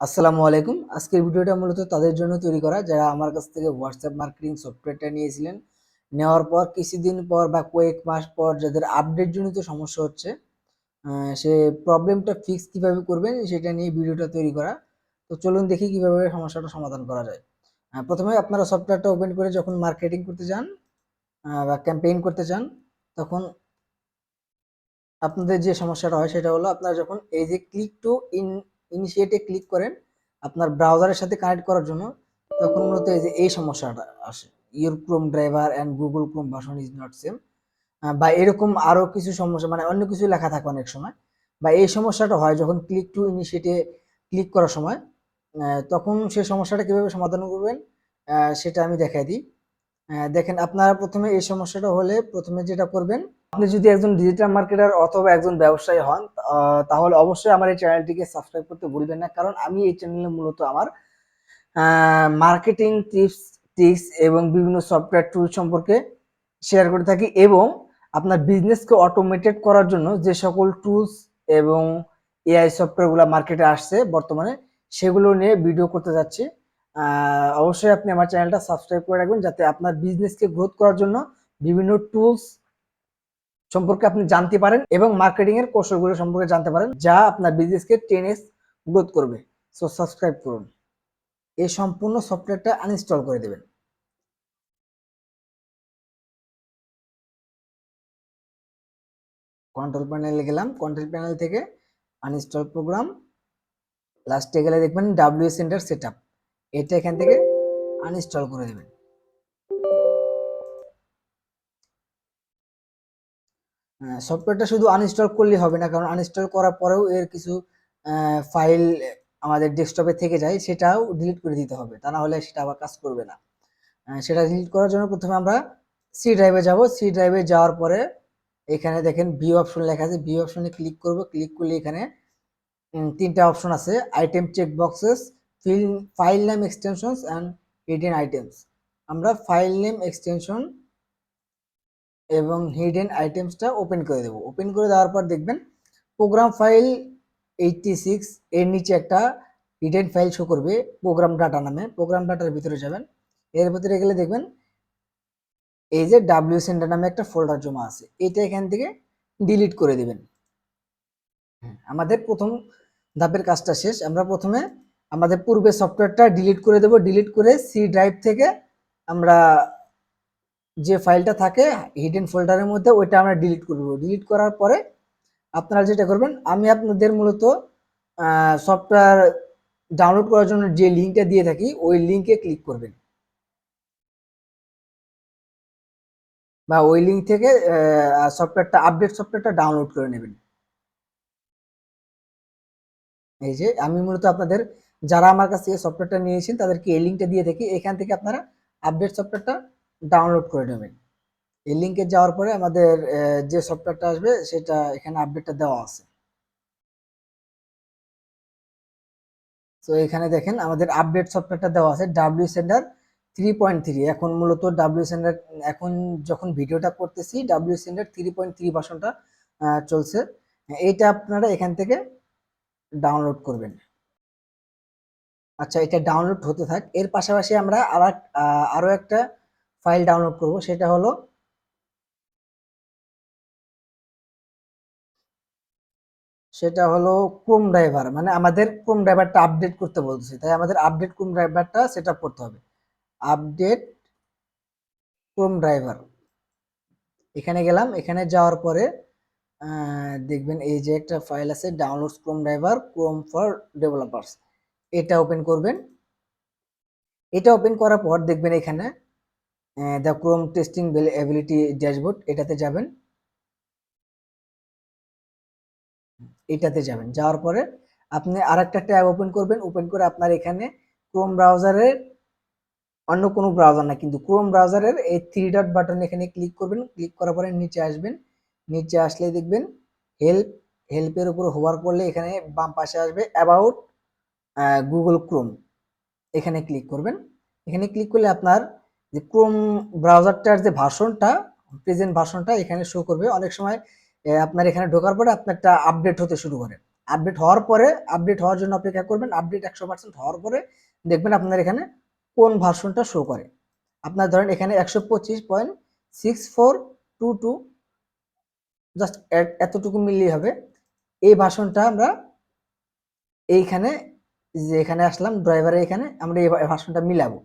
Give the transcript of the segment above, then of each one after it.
আসসালামু আলাইকুম। আজকের ভিডিওটা মূলত তাদের জন্য তৈরি করা, যারা আমার কাছ থেকে হোয়াটসঅ্যাপ মার্কেটিং সফটওয়্যারটা নিয়েছিলেন। নেওয়ার পর, কিছুদিন পর বা কয়েক মাস পর যাদের আপডেট জনিত সমস্যা হচ্ছে সে প্রবলেমটা ফিক্স কীভাবে করবেন সেটা নিয়ে ভিডিওটা তৈরি করা। তো চলুন দেখি কীভাবে সমস্যাটা সমাধান করা যায়। প্রথমে আপনারা সফটওয়্যারটা ওপেন করে যখন মার্কেটিং করতে যান বা ক্যাম্পেইন করতে চান তখন আপনাদের যে সমস্যাটা হয় সেটা হলো, আপনারা যখন এই যে ক্লিক টু ইন ইনিশিয়েটে ক্লিক করেন, আপনার ব্রাউজারের সাথে কানেক্ট করার জন্য, তখন মূলত এই যে এই সমস্যাটা আসে। Your Chrome driver and Google Chrome version is not same বা এরকম আরও কিছু সমস্যা মানে অন্য কিছু লেখা থাকে অনেক সময়, বা এই সমস্যাটা হয় যখন ক্লিক টু ইনিশিয়েটে ক্লিক করার সময় তখন সেই সমস্যাটা কীভাবে সমাধান করবেন সেটা আমি দেখাই দিই। দেখেন, আপনারা প্রথমে এই সমস্যাটা হলে প্রথমে যেটা করবেন আপনি যদি একজন ডিজিটাল মার্কেটার অথবা একজন ব্যবসায়ী হন তাহলে অবশ্যই আমার এই চ্যানেলটিকে সাবস্ক্রাইব করতে ভুলবেন না। কারণ আমি এই চ্যানেলে মূলত আমার মার্কেটিং টিপস টিক্স এবং বিভিন্ন সফটওয়্যার টুল সম্পর্কে শেয়ার করে থাকি এবং আপনার বিজনেসকে অটোমেটেড করার জন্য যে সকল টুলস এবং এআই সফটওয়্যারগুলো মার্কেটে আসছে বর্তমানে, সেগুলো নিয়ে ভিডিও করতে যাচ্ছি। অবশ্যই আপনি আমার চ্যানেলটা সাবস্ক্রাইব করে রাখবেন যাতে আপনার বিজনেসকে গ্রোথ করার জন্য বিভিন্ন টুলস সম্পর্কে আপনি জানতে পারেন এবং মার্কেটিং এর কৌশলগুলো সম্পর্কে জানতে পারেন, যা আপনার বিজনেসকে টেন এক্স গ্রোথ করবে। সো সাবস্ক্রাইব করুন। এই সম্পূর্ণ সফটওয়্যারটা আনইনস্টল করে দেবেন। কন্ট্রোল প্যানেলে গেলাম। কন্ট্রোল প্যানেল থেকে আনইনস্টল প্রোগ্রাম লাস্টে গেলে দেখবেন ডাব্লিউ সেন্টার সেট এটা এখান থেকে আনইনস্টল করে দেবেন। সফটওয়্যারটা শুধু আনইনস্টল করলেই হবে না, কারণ আনইনস্টল করার পরেও এর কিছু ফাইল আমাদের ডেস্কটপে থেকে যায়, সেটাও ডিলিট করে দিতে হবে। তা না হলে সেটা আবার কাজ করবে না। সেটা ডিলিট করার জন্য প্রথমে আমরা সি ড্রাইভে যাব। সি ড্রাইভে যাওয়ার পরে এখানে দেখেন ভিউ অপশন লেখা আছে। ভিউ অপশনে ক্লিক করব। ক্লিক করলে এখানে তিনটা অপশন আছে। Item check boxes fill file name extensions and hidden items আমরা ফাইল নেম এক্সটেনশন এবং হিডেন আইটেমসটা ওপেন করে দেবো। ওপেন করে দেওয়ার পর দেখবেন প্রোগ্রাম ফাইল এইটটি সিক্স এর নিচে একটা হিডেন ফাইল শো করবে প্রোগ্রাম ডাটা নামে। প্রোগ্রাম ডাটার ভিতরে যাবেন। এর ভিতরে গেলে দেখবেন এই যে ডাব্লিউ সেন্টার নামে একটা ফোল্ডার জমা আছে। এটা এখান থেকে ডিলিট করে দিবেন। হ্যাঁ, আমাদের প্রথম ধাপের কাজটা শেষ। আমরা প্রথমে আমাদের পূর্বে সফটওয়্যারটা ডিলিট করে দেব। ডিলিট করে সি ড্রাইভ থেকে আমরা যে ফাইলটা থাকে হিডেন ফোল্ডারের মধ্যে ওইটা আমরা ডিলিট করব ডিলিট করার পরে আপনারা যেটা করবেন, আমি আপনাদের মূলত সফটওয়্যার ডাউনলোড করার জন্য যে লিঙ্কটা দিয়ে থাকি, ওই লিঙ্কে ক্লিক করবেন। বা ওই লিঙ্ক থেকে সফটওয়্যারটা আপডেট সফটওয়্যারটা ডাউনলোড করে নেবেন। এই যে, আমি মূলত আপনাদের, যারা আমার কাছ থেকে সফটওয়্যারটা নিয়েছেন, তাদেরকে এই লিঙ্কটা দিয়ে থাকি। এখান থেকে আপনারা আপডেট সফটওয়্যারটা ডাউনলোড করে নেবেন। এই লিঙ্কে যাওয়ার পরে আমাদের যে সফটওয়্যারটা আসবে, সেটা এখানে আপডেটটা দেওয়া আছে। তো এখানে দেখেন, আমাদের আপডেট সফটওয়্যারটা দেওয়া আছে W center three point three এখন মূলত ডাব্লিউ সেন্টার এখন যখন ভিডিওটা করতেছি W center three point three ভার্সনটা চলছে। এইটা আপনারা এখান থেকে ডাউনলোড করবেন। আচ্ছা এটা ডাউনলোড হতে থাক। এর পাশাপাশি আমরা আর আরও একটা ফাইল ডাউনলোড করব, সেটা হলো সেটা হলো ক্রোম ড্রাইভার মানে আমাদের ক্রোম ড্রাইভারটা আপডেট করতে বলতেছে। তাই আমাদের আপডেট ক্রোম ড্রাইভারটা সেট করতে হবে। আপডেট ক্রোম ড্রাইভার এখানে গেলাম, এখানে যাওয়ার পরে দেখবেন এই যে একটা ফাইল আছে download Chrome driver Chrome for developers এটা ওপেন করবেন। এটা ওপেন করার পর দেখবেন এখানে the Chrome testing ability dashboard এটাতে যাবেন। এটাতে যাবেন। যাওয়ার পরে আপনি আরেকটা ট্যাব ওপেন করবেন। ওপেন করে আপনার এখানে ক্রোম ব্রাউজারের অন্য কোনো ব্রাউজার না কিন্তু ক্রোম ব্রাউজারের এই থ্রি ডট বাটন এখানে ক্লিক করবেন। ক্লিক করার পরে নিচে আসবেন। নিচে আসলে দেখবেন হেল্প হেল্পের উপর হোভার করলে এখানে বাম পাশে আসবে অ্যাবাউট গুগল ক্রোম এখানে ক্লিক করবেন। এখানে ক্লিক করলে আপনার যে ক্রোম ব্রাউজারটার যে ভার্সনটা প্রেজেন্ট ভার্সনটা এখানে শো করবে। অনেক সময় আপনার এখানে ঢোকার পরে আপনারটা আপডেট হতে শুরু করে। আপডেট হওয়ার পরে আপডেট হওয়ার জন্য অপেক্ষা করবেন আপডেট একশো পার্সেন্ট হওয়ার পরে দেখবেন আপনার এখানে কোন ভার্সনটা শো করে। আপনার ধরেন এখানে একশো পঁচিশ point six four two two just এতটুকু মিললেই হবে। এই ভার্সনটা আমরা এইখানে, যে এখানে আসলাম ড্রাইভারের এখানে আমরা এই ভার্সনটা মিলাবো।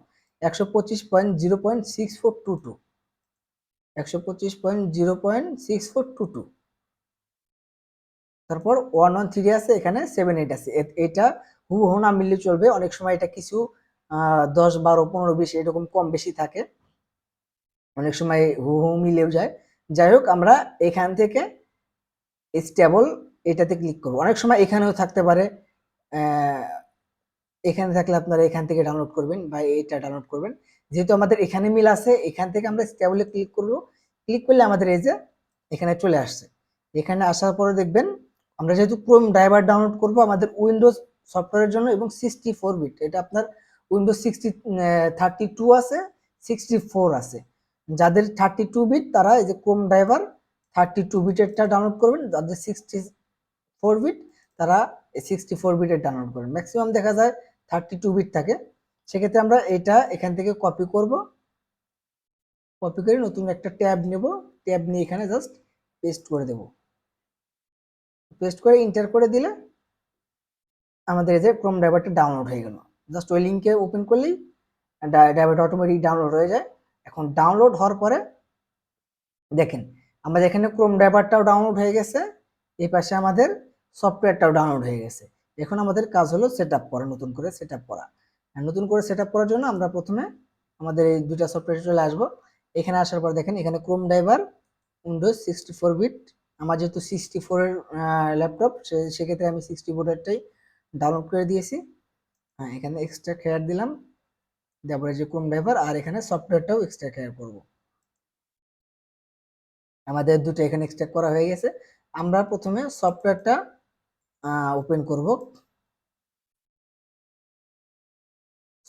একশো পঁচিশ point zero point six four two two. একশো পঁচিশ point zero point six four two two. তারপর ওয়ান ওয়ান থ্রি আছে, এখানে সেভেন এইট আছে। এটা হুবহু না মিললে চলবে। অনেক সময় এটা কিছু দশ, বারো, পনেরো, বিশ এরকম কম বেশি থাকে। অনেক সময় হুবহু মিলেও যায়। যাই হোক, আমরা এখান থেকে স্টেবল এটাতে ক্লিক করব। অনেক সময় এখানেও থাকতে পারে এখানে থাকলে আপনারা এখান থেকে ডাউনলোড করবেন বা এইটা ডাউনলোড করবেন। যেহেতু আমাদের এখানে মিল আছে, এখান থেকে আমরা স্টেবলে ক্লিক করব। ক্লিক করলে আমাদের এই যে এখানে চলে আসছে। এখানে আসার পরে দেখবেন, আমরা যেহেতু ক্রোম ড্রাইভার ডাউনলোড করব আমাদের উইন্ডোজ সফটওয়্যারের জন্য এবং সিক্সটি ফোর বিট এটা আপনার উইন্ডোজ সিক্সটি থার্টি টু আছে সিক্সটি ফোর আছে। যাদের থার্টি টু বিট তারা এই যে ক্রোম ড্রাইভার থার্টি টু বিটেরটা ডাউনলোড করবেন। যাদের সিক্সটি ফোর বিট তারা সিক্সটি ফোর বিটের ডাউনলোড করবেন। ম্যাক্সিমাম দেখা যায় থার্টি টু বিট থাকে, সেক্ষেত্রে আমরা এটা এখান থেকে কপি করব কপি করে নতুন একটা ট্যাব নেব, ট্যাব নিয়ে এখানে জাস্ট পেস্ট করে দেব। পেস্ট করে ইন্টার করে দিলে আমাদের এই যে ক্রোম ড্রাইভারটা ডাউনলোড হয়ে গেল। জাস্ট ওই লিঙ্কে ওপেন করলেই ড্রাইভারটা অটোমেটিক ডাউনলোড হয়ে যায়। এখন ডাউনলোড হওয়ার পরে দেখেন, আমাদের এখানে ক্রোম ড্রাইভারটাও ডাউনলোড হয়ে গেছে, এই পাশে আমাদের সফটওয়্যারটাও ডাউনলোড হয়ে গেছে। এখন আমাদের কাজ হলো সেট আপ করা, নতুন করে সেট আপ করা নতুন করে সেট আপ করার জন্য আমরা প্রথমে আমাদের এই দুইটা সফটওয়্যার চলে আসব। এখানে আসার পর দেখেন, এখানে Chrome driver Windows sixty four bit আমার যেহেতু সিক্সটি ফোরের ল্যাপটপ সেক্ষেত্রে আমি সিক্সটি ফোরেরটাই ডাউনলোড করে দিয়েছি। হ্যাঁ এখানে এক্সট্রা খেয়ার দিলাম। তারপরে যে ক্রোম ড্রাইভার আর এখানে সফটওয়্যারটাও এক্সট্রা খেয়ার করব। আমাদের দুটো এখানে এক্সট্রা করা হয়ে গেছে। আমরা প্রথমে সফটওয়্যারটা ওপেন করব।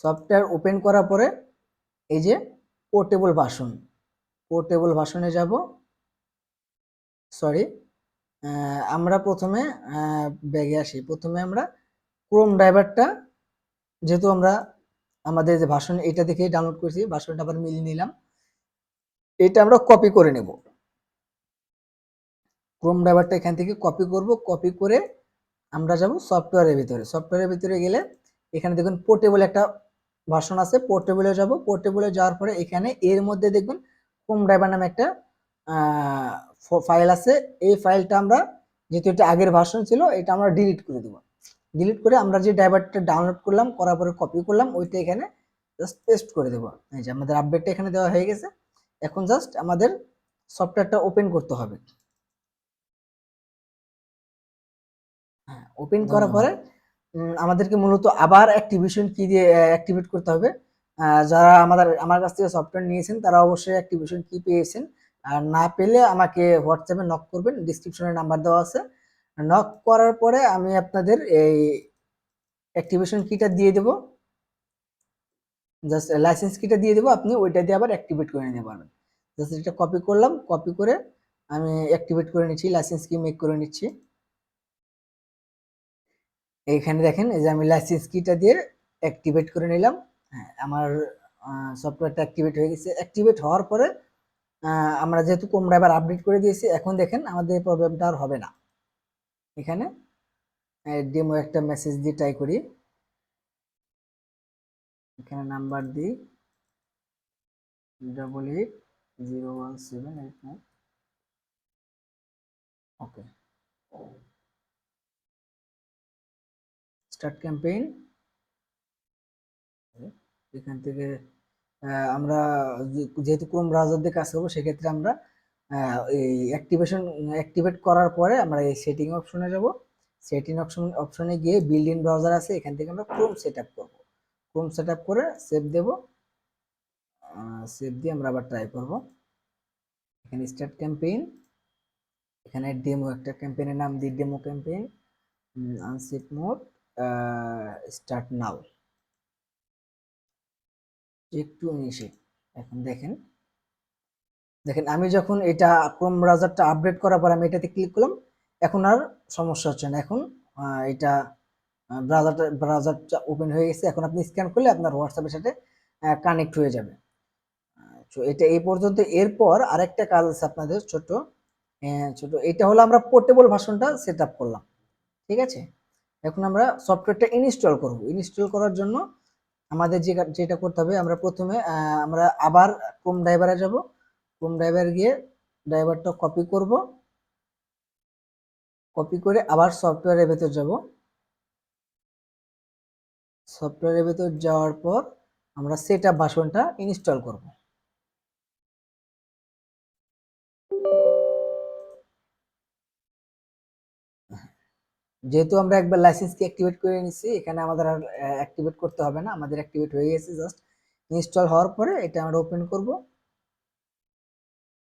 সফটওয়্যার ওপেন করার পরে এই যে পোর্টেবল ভার্সন পোর্টেবল ভার্সনে যাব। সরি আমরা প্রথমে ব্যাগে আসি। প্রথমে আমরা ক্রোম ড্রাইভারটা যেহেতু আমরা আমাদের যে ভাষণ এটা দেখে ডাউনলোড করেছি ভাষণটা আবার মিলিয়ে নিলাম। এটা আমরা কপি করে নেব। ক্রোম ড্রাইভারটা এখান থেকে কপি করব কপি করে আমরা যাব সফটওয়্যারের ভিতরে। সফটওয়্যারের ভিতরে গেলে এখানে দেখুন পোর্টেবল একটা ভার্সন আছে পোর্টেবলে যাব। পোর্টেবলে যাওয়ার পরে এখানে এর মধ্যে দেখবেন ক্রোম ড্রাইভার নামে একটা ফাইল আছে। এই ফাইলটা আমরা যেহেতু এটা আগের ভার্সন ছিল, এটা আমরা ডিলিট করে দেবো। ডিলিট করে আমরা যে ড্রাইভারটা ডাউনলোড করলাম, করার পরে কপি করলাম, ওইটা এখানে জাস্ট পেস্ট করে দেবো। এই যে আমাদের আপডেটটা এখানে দেওয়া হয়ে গেছে। এখন জাস্ট আমাদের সফটওয়্যারটা ওপেন করতে হবে। ওপেন করার পরে আমাদেরকে মূলত আবার অ্যাক্টিভেশন কি দিয়ে অ্যাক্টিভেট করতে হবে। যারা আমাদের আমার কাছ থেকে সফটওয়্যার নিয়েছেন তারা অবশ্যই অ্যাক্টিভেশন কি পেয়েছেন। আর না পেলে আমাকে হোয়াটসঅ্যাপে নক করবেন ডিসক্রিপশনে নাম্বার দেওয়া আছে। নক করার পরে আমি আপনাদের এই অ্যাক্টিভেশন কিটা দিয়ে দেবো। জাস্ট লাইসেন্স কিটা দিয়ে দেবো আপনি ওইটা দিয়ে আবার অ্যাক্টিভেট করে নিতে পারবেন। জাস্ট এটা কপি করলাম কপি করে আমি অ্যাক্টিভেট করে নিচ্ছি লাইসেন্স কি মেক করে নিচ্ছি। এইখানে দেখেন, এই যে আমি লাইসেন্স কিটা দিয়ে অ্যাক্টিভেট করে নিলাম। হ্যাঁ আমার সফটওয়্যারটা অ্যাক্টিভেট হয়ে গেছে। অ্যাক্টিভেট হওয়ার পরে আমরা যেহেতু কোমরা এবার আপডেট করে দিয়েছি, এখন দেখেন আমাদের প্রবলেমটা আর হবে না। এখানে ডেমো একটা মেসেজ দিয়ে ট্রাই করি। এখানে নাম্বার দিই। Double eight zero one seven eight nine okay start campaign এখান থেকে আমরা যেহেতু ক্রোম ব্রাউজার দিয়ে কাজ করব, সেক্ষেত্রে আমরা এই অ্যাক্টিভেশন অ্যাক্টিভেট করার পরে আমরা এই সেটিং অপশনে যাব। সেটিং অপশন অপশনে গিয়ে বিল্ড ইন ব্রাউজার আছে, এখান থেকে আমরা ক্রোম সেট আপ করব। ক্রোম সেট আপ করে সেভ দেব। সেভ দিয়ে আমরা আবার ট্রাই করব। এখানে স্টার্ট ক্যাম্পেইন এখানে ডেমো একটা ক্যাম্পেইনের নাম দিই demo campaign unset mode start now একটু নিষেধ এখন দেখেন। দেখেন, আমি যখন এটা ক্রোম ব্রাউজারটা আপডেট করার পর আমি এটাতে ক্লিক করলাম, এখন আর সমস্যা হচ্ছে না। এখন এটা ব্রাউজারটা ব্রাউজারটা ওপেন হয়ে গেছে। এখন আপনি স্ক্যান করলে আপনার হোয়াটসঅ্যাপের সাথে কানেক্ট হয়ে যাবে। তো এটা এই পর্যন্ত। এরপর আরেকটা কাজ আছে আপনাদের ছোট ছোট। এটা হলো আমরা পোর্টেবল ভার্সনটা সেট করলাম। ঠিক আছে? এখন আমরা সফটওয়্যারটা ইনস্টল করব। ইনস্টল করার জন্য আমাদের যে যেটা করতে হবে, আমরা প্রথমে আমরা আবার ক্রোম ড্রাইভারে যাব। ক্রোম ড্রাইভার গিয়ে ড্রাইভারটা কপি করব। কপি করে আবার সফটওয়্যারের ভেতর যাব। সফটওয়্যারের ভেতর যাওয়ার পর আমরা সেট আপ ভার্সনটা ইনস্টল করব। যেহেতু আমরা একবার লাইসেন্সকে অ্যাক্টিভেট করে নিছি, এখানে আমাদের আর অ্যাক্টিভেট করতে হবে না। আমাদের অ্যাক্টিভেট হয়ে গেছে জাস্ট ইনস্টল হওয়ার পরে এটা আমরা ওপেন করব।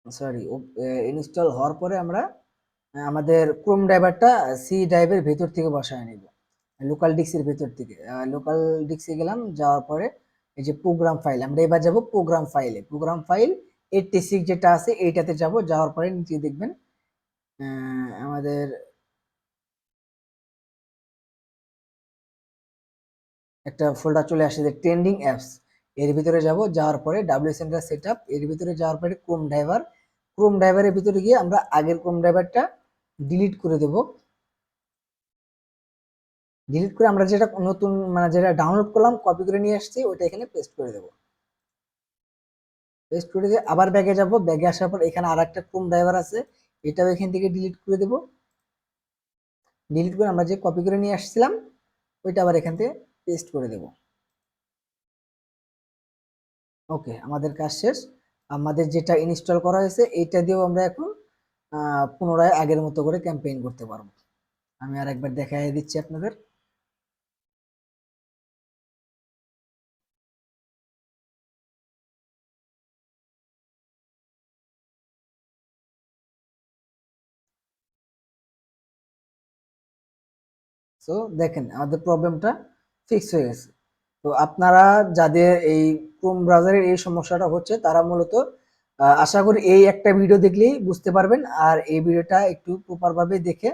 সরি ইনস্টল হওয়ার পরে আমরা আমাদের ক্রোম ড্রাইভারটা সি ড্রাইভের ভেতর থেকে বসায় নিব। লোকাল ডিক্সের ভেতর থেকে। লোকাল ডিক্সে গেলাম, যাওয়ার পরে এই যে প্রোগ্রাম ফাইল আমরা এবার যাব প্রোগ্রাম ফাইলে প্রোগ্রাম ফাইল এইটটি সিক্স যেটা আছে, এইটাতে যাব। যাওয়ার পরে নিচে দেখবেন আমাদের একটা ফোল্ডার চলে আসে যে ট্রেন্ডিং অ্যাপস এর ভিতরে যাব, যাওয়ার পরে ডাব্লিউ সেন্টার সেট আপ এর ভিতরে যাওয়ার পরে ক্রোম ড্রাইভার ক্রোম ড্রাইভারের ভিতরে গিয়ে আমরা আগের ক্রোম ড্রাইভারটা ডিলিট করে দেব। ডিলিট করে আমরা যেটা নতুন মানে যেটা ডাউনলোড করলাম কপি করে নিয়ে আসছি, ওইটা এখানে পেস্ট করে দেব। পেস্ট করে দিয়ে আবার ব্যাগে যাব। ব্যাগে আসার পর এখানে আর একটা ক্রোম ড্রাইভার আছে, এটাও এখান থেকে ডিলিট করে দেব। ডিলিট করে আমরা যে কপি করে নিয়ে আসছিলাম, ওইটা আবার এখান থেকে পেস্ট করে দেব। ওকে আমাদের কাজ শেষ। আমাদের যেটা ইনস্টল করা হয়েছে, এইটা দিয়েও আমরা এখন পুনরায় আগের মতো করে ক্যাম্পেইন করতে পারব। আমি আর একবার দেখাই দিচ্ছি আপনাদের। সো দেখেন, আমাদের প্রবলেমটা ফিক্স হয়ে গেছে। তো আপনারা যাদের এই ক্রোম ব্রাউজারের এই সমস্যাটা হচ্ছে, তারা মূলত আশা করি এই একটা ভিডিও দেখলেই বুঝতে পারবেন। আর এই ভিডিওটা একটু প্রপারভাবে দেখে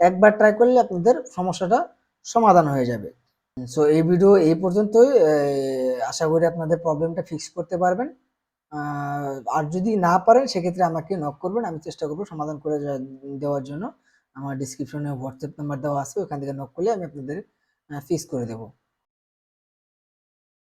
একবার ট্রাই করলে আপনাদের সমস্যাটা সমাধান হয়ে যাবে। সো এই ভিডিও এই পর্যন্তই। আশা করি আপনাদের প্রবলেমটা ফিক্স করতে পারবেন। আর যদি না পারেন, সেক্ষেত্রে আমাকে নক করবেন। আমি চেষ্টা করব সমাধান করে দেওয়ার জন্য। আমার ডিসক্রিপশনে হোয়াটসঅ্যাপ নাম্বার দেওয়া আছে, ওখান থেকে নক করলে আমি আপনাদের ফিক্স করে দেবো।